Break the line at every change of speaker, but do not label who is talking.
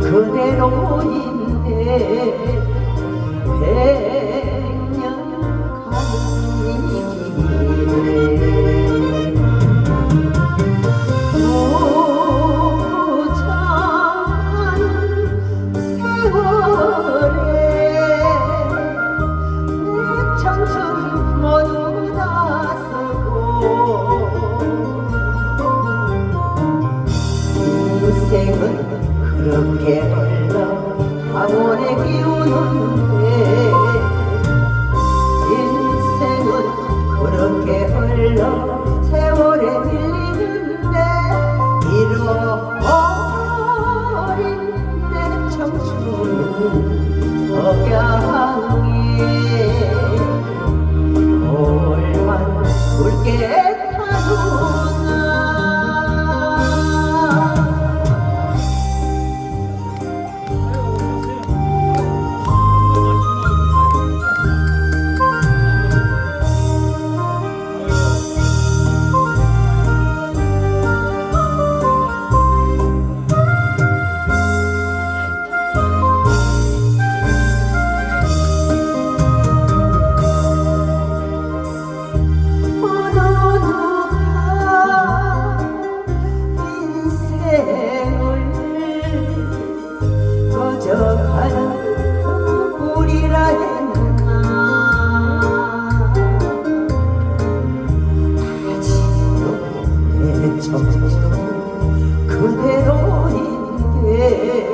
그대로인데 인생은 그렇게 흘러 방원의 기운은데 인생은 그렇게 흘러 세월에 밀리는데 잃어버린 내 청춘은 석양에 볼만 굵게 점점 그대로 인데